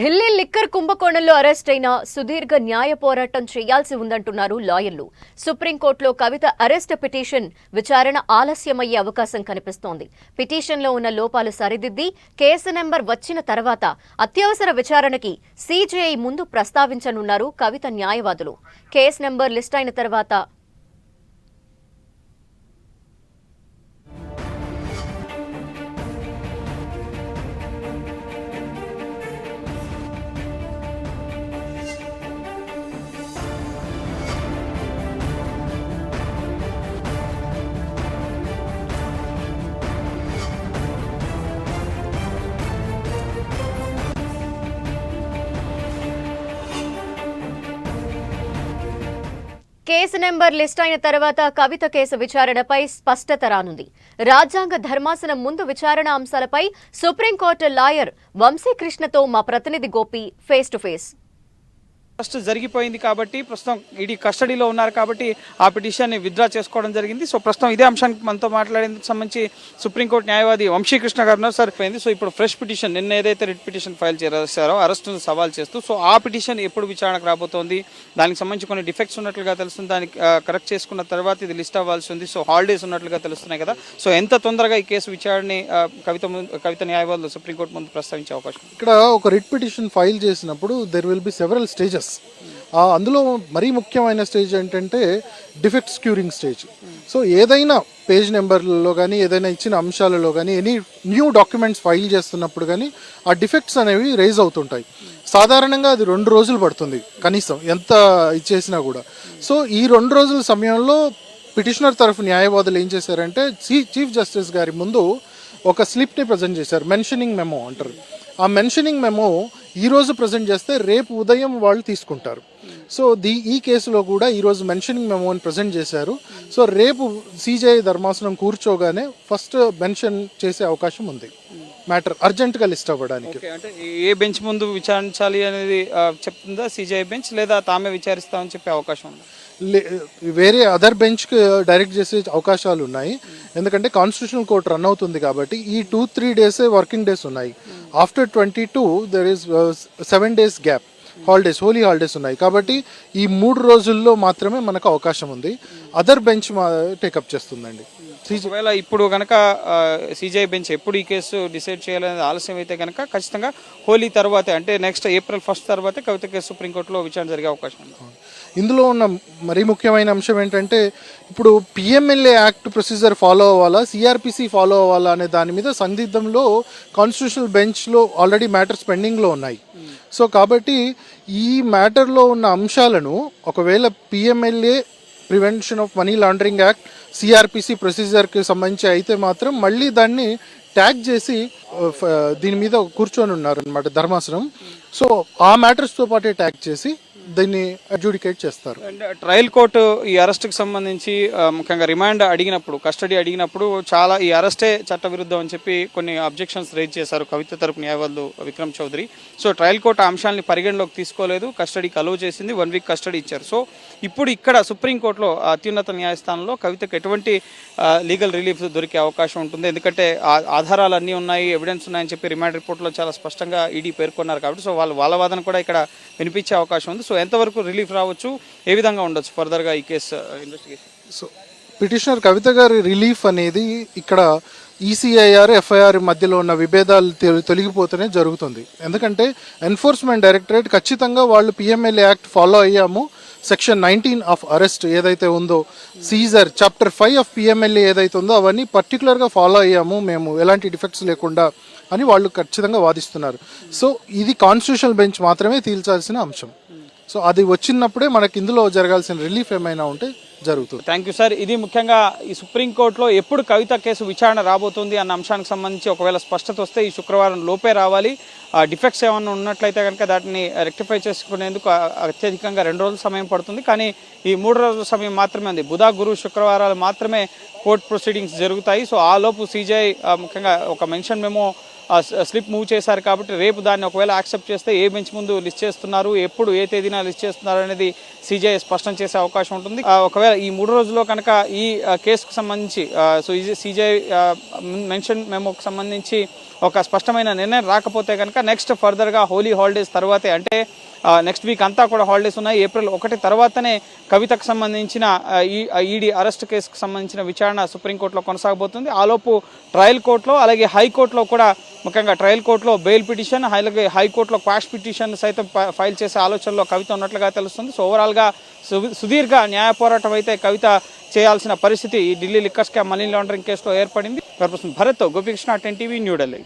Delhi liquor కుంభకోణంలో arrest అయిన సుదీర్ఘ న్యాయ పోరాటం చేయాల్సి ఉందంటున్నారు లాయర్లు. సుప్రీంకోర్టులో కవిత అరెస్ట్ పిటిషన్ విచారణ ఆలస్యమయ్యే అవకాశం కనిపిస్తోంది. పిటిషన్లో ఉన్న లోపాలు సరిదిద్ది కేసు నెంబర్ వచ్చిన తర్వాత అత్యవసర విచారణకి సీజేఐ ముందు ప్రస్తావించనున్నారు కవిత న్యాయవాదులు. కేసు నెంబర్ లిస్ట్ అయిన తర్వాత కేసు నెంబర్ లిస్ట్ అయిన తర్వాత కవిత కేసు విచారణపై స్పష్టత రానుంది. రాజ్యాంగ ధర్మాసనం ముందు విచారణ అంశాలపై సుప్రీంకోర్టు లాయర్ వంశీకృష్ణతో మా ప్రతినిధి Gopi face to face. Arrest జరిగిపోయింది కాబట్టి ప్రస్తుతం ఈడీ కస్టడీలో ఉన్నారు కాబట్టి ఆ పిటిషన్ని విత్డ్రా చేసుకోవడం జరిగింది. సో ప్రస్తుతం ఇదే అంశానికి మనతో మాట్లాడేందుకు సంబంధించి సుప్రీంకోర్టు న్యాయవాది వంశీకృష్ణ గారు ఉన్నారు. సార్ సో ఇప్పుడు ఫ్రెష్ పిటిషన్ నిన్న ఏదైతే రిట్ పిటిషన్ ఫైల్ చేశారో అరెస్టును సవాల్ చేస్తూ సో ఆ పిటిషన్ ఎప్పుడు విచారణకు రాబోతోంది? దానికి సంబంధించి కొన్ని డిఫెక్ట్స్ ఉన్నట్లుగా తెలుస్తుంది. దానికి కరెక్ట్ చేసుకున్న తర్వాత ఇది లిస్ట్ అవ్వాల్సి ఉంది. సో హాలిడేస్ ఉన్నట్లుగా తెలుస్తున్నాయి కదా. సో ఎంత తొందరగా ఈ కేసు విచారణని కవిత ముందు- కవిత న్యాయవాదులు సుప్రీంకోర్టు ముందు ప్రస్తావించే అవకాశం ఇక్కడ ఒక రిట్ పిటిషన్ ఫైల్ చేసినప్పుడు there will be several stages అందులో మరీ ముఖ్యమైన స్టేజ్ ఏంటంటే డిఫెక్ట్స్ క్యూరింగ్ స్టేజ్. సో ఏదైనా పేజ్ నెంబర్లలో కానీ ఏదైనా ఇచ్చిన అంశాలలో కానీ ఎనీ న్యూ డాక్యుమెంట్స్ ఫైల్ చేస్తున్నప్పుడు కానీ ఆ డిఫెక్ట్స్ అనేవి రేజ్ అవుతుంటాయి. సాధారణంగా అది రెండు రోజులు పడుతుంది కనీసం ఎంత ఇచ్చేసినా కూడా. సో ఈ రెండు రోజుల సమయంలో పిటిషనర్ తరఫు న్యాయవాదులు ఏం చేశారంటే చీఫ్ జస్టిస్ గారి ముందు ఒక స్లిప్ని ప్రజెంట్ చేశారు మెన్షనింగ్ మెమో అంటారు. ఆ మెన్షనింగ్ మెమో ఈ రోజు ప్రజెంట్ చేస్తే రేపు ఉదయం వాళ్ళు తీసుకుంటారు. సో ది ఈ కేసులో కూడా ఈరోజు మెన్షనింగ్ మెమోని ప్రజెంట్ చేశారు. సో రేపు సిజేఐ ధర్మాసనం కూర్చోగానే ఫస్ట్ మెన్షన్ చేసే అవకాశం ఉంది. మ్యాటర్ అర్జెంటుగా లిస్ట్ అవ్వడానికి. అంటే ఏ బెంచ్ ముందు విచారించాలి అనేది చెప్తుందా సిజిఐ బెంచ్ లేదా తామే విచారిస్తామని చెప్పే అవకాశం ఉంది? వేరే అదర్ బెంచ్కి డైరెక్ట్ చేసే అవకాశాలు ఉన్నాయి. ఎందుకంటే కాన్స్టిట్యూషనల్ కోర్ట్ రన్ అవుతుంది కాబట్టి ఈ టూ త్రీ డేసే వర్కింగ్ డేస్ ఉన్నాయి. After twenty two there is seven days gap holidays Holi holidays ఉన్నాయి. కాబట్టి ఈ మూడు రోజుల్లో మాత్రమే మనకు అవకాశం ఉంది. అదర్ బెంచ్ టేకప్ చేస్తుందండి. ఒకవేళ ఇప్పుడు కనుక సిజిఐ బెంచ్ ఎప్పుడు ఈ కేసు డిసైడ్ చేయాలనేది ఆలస్యం అయితే కనుక ఖచ్చితంగా హోలీ తర్వాతే అంటే నెక్స్ట్ ఏప్రిల్ ఫస్ట్ తర్వాతే కవిత కేసు సుప్రీంకోర్టులో విచారణ జరిగే అవకాశం ఉంది. ఇందులో ఉన్న మరీ ముఖ్యమైన అంశం ఏంటంటే ఇప్పుడు పిఎంఎల్ఏ యాక్ట్ ప్రొసీజర్ ఫాలో అవ్వాలా సిఆర్పిసి ఫాలో అవ్వాలా అనే దాని మీద సందిగ్ధంలో కాన్స్టిట్యూషనల్ బెంచ్లో ఆల్రెడీ మ్యాటర్స్ పెండింగ్లో ఉన్నాయి. సో కాబట్టి ఈ మ్యాటర్లో ఉన్న అంశాలను ఒకవేళ PMLA prevention of money laundering act CrPC ప్రొసీజర్కి సంబంధించి అయితే మాత్రం మళ్ళీ దాన్ని ట్యాగ్ చేసి దీని మీద కూర్చొని ఉన్నారనమాట ధర్మాసనం. సో ఆ మ్యాటర్స్తో పాటే ట్యాగ్ చేసి దీన్ని అడ్జుడికేట్ చేస్తారు. అండ్ ట్రయల్ కోర్టు ఈ అరెస్ట్కి సంబంధించి uh, ముఖ్యంగా రిమాండ్ అడిగినప్పుడు కస్టడీ అడిగినప్పుడు చాలా ఈ అరెస్టే చట్టవిరుద్ధం అని చెప్పి కొన్ని అబ్జెక్షన్స్ రేజ్ చేశారు కవిత తరపు న్యాయవాదులు Vikram Chaudhary. So trial court ఆ పరిగణలోకి తీసుకోలేదు కస్టడీకి అలవ్ చేసింది వన్ వీక్ కస్టడీ ఇచ్చారు. సో ఇప్పుడు ఇక్కడ సుప్రీంకోర్టులో అత్యున్నత న్యాయస్థానంలో కవితకు ఎటువంటి uh, లీగల్ రిలీఫ్ దొరికే అవకాశం ఉంటుంది. ఎందుకంటే ఆ- ఆధారాలు అన్నీ ఉన్నాయి ఎవిడెన్స్ ఉన్నాయని చెప్పి రిమాండ్ రిపోర్ట్లో చాలా స్పష్టంగా ఈడీ పేర్కొన్నారు కాబట్టి సో వాళ్ళు వాళ్ళ వాదన కూడా ఇక్కడ వినిపించే అవకాశం ఉంది. సో ఎంతవరకు రిలీఫ్ రావచ్చు? ఏ విధంగా ఉండొచ్చు ఫర్దర్గా ఈ case investigation so petitioner Kavitha గారి రిలీఫ్ అనేది ఇక్కడ ఈసీఐఆర్ ఎఫ్ఐఆర్ మధ్యలో ఉన్న విభేదాలు తె- తొలగిపోతేనే జరుగుతుంది. ఎందుకంటే ఎన్ఫోర్స్మెంట్ డైరెక్టరేట్ ఖచ్చితంగా వాళ్ళు పిఎంఎల్ఏ యాక్ట్ ఫాలో అయ్యాము. సెక్షన్ నైన్టీన్ ఆఫ్ అరెస్ట్ ఏదైతే ఉందో seizure chapter five of PMLA ఏదైతే ఉందో అవన్నీ పర్టికులర్గా ఫాలో అయ్యాము మేము. ఎలాంటి డిఫెక్ట్స్ లేకుండా అని వాళ్ళు ఖచ్చితంగా వాదిస్తున్నారు. సో ఇది కాన్స్టిట్యూషనల్ బెంచ్ మాత్రమే తీల్చాల్సిన అంశం. సో అది వచ్చినప్పుడే మనకి ఇందులో జరగాల్సిన రిలీఫ్ ఏమైనా ఉంటే జరుగుతుంది. థ్యాంక్ యూ సార్ ఇది ముఖ్యంగా ఈ సుప్రీంకోర్టులో ఎప్పుడు కవిత కేసు విచారణ రాబోతుంది అన్న అంశానికి సంబంధించి ఒకవేళ స్పష్టత వస్తే ఈ శుక్రవారం లోపే రావాలి. డిఫెక్ట్స్ ఏమైనా ఉన్నట్లయితే కనుక దాటిని రెక్టిఫై చేసుకునేందుకు అత్యధికంగా రెండు రోజుల సమయం పడుతుంది. కానీ ఈ మూడు రోజుల సమయం మాత్రమే ఉంది. బుధ గురు శుక్రవారాలు మాత్రమే కోర్ట్ ప్రొసీడింగ్స్ జరుగుతాయి. సో ఆ లోపు సీజీఐ ముఖ్యంగా ఒక మెన్షన్ మేము స్లిప్ మూవ్ చేశారు కాబట్టి రేపు దాన్ని ఒకవేళ యాక్సెప్ట్ చేస్తే ఏ బెంచ్ ముందు లిస్ట్ చేస్తున్నారు ఎప్పుడు ఏ తేదీన లిస్ట్ చేస్తున్నారు అనేది సీజీఐ స్పష్టం చేసే అవకాశం ఉంటుంది. ఒకవేళ ఈ మూడు రోజుల్లో కనుక ఈ కేసుకు సంబంధించి సో ఇది సీజీఐ మెన్షన్ మెమోకి సంబంధించి ఒక స్పష్టమైన నిర్ణయం రాకపోతే కనుక నెక్స్ట్ ఫర్దర్గా హోలీ హాలిడేస్ తర్వాతే అంటే నెక్స్ట్ వీక్ అంతా కూడా హాలిడేస్ ఉన్నాయి. ఏప్రిల్ ఒకటి తర్వాతనే కవితకు సంబంధించిన ఈ ఈడీ అరెస్ట్ కేసుకు సంబంధించిన విచారణ సుప్రీంకోర్టులో కొనసాగబోతుంది. ఆలోపు ట్రయల్ కోర్టులో అలాగే హైకోర్టులో కూడా ముఖ్యంగా ట్రయల్ కోర్టులో బెయిల్ పిటిషన్ అలాగే హైకోర్టులో క్వాష్ పిటిషన్ సైతం ఫైల్ చేసే ఆలోచనలో కవిత ఉన్నట్లుగా తెలుస్తుంది. సో ఓవరాల్గా సు- సుదీర్ఘ న్యాయ పోరాటం అయితే కవిత చేయాల్సిన పరిస్థితి Delhi liquor scam money laundering కేసులో ఏర్పడింది. Bharat Gopikrishna ten TV New Delhi